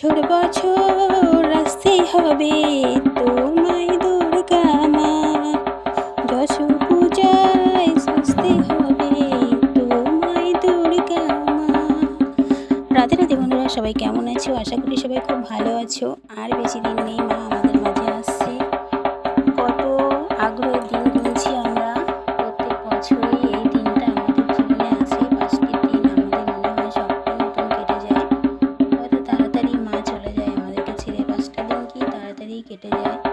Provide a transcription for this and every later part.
ছোট বছর আসতে হবে তোমায় দুর্গা মা যশু পূজায় সস্তে হবে তোমায় দুর্গা মা রাধে রাতে বন্ধুরা, সবাই কেমন আছো? আশা করি সবাই খুব ভালো আছো। আর বেশি দিন নেই, মা আমাদের মাঝে আসছে। কত আগ্রহ কেটে যায়।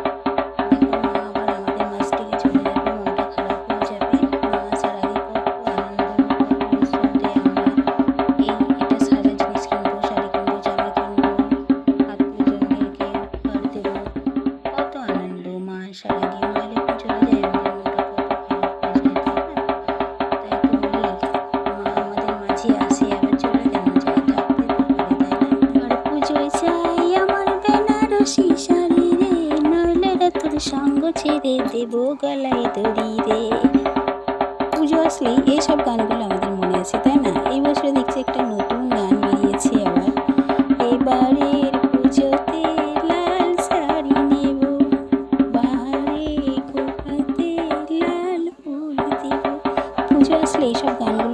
সঙ্গ ছেড়ে দেব, গলায় দড়ি রে। পুজো আসলেই এইসব গানগুলো আমাদের মনে আছে, তাই না? এই বছরে দেখছি একটা নতুন গান বেরিয়েছে আবার। এবারের পুজোতে লাল শাড়ি নেব বাহারে লাল ফুল দেব। পুজো আসলে এইসব গানগুলো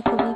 খুবই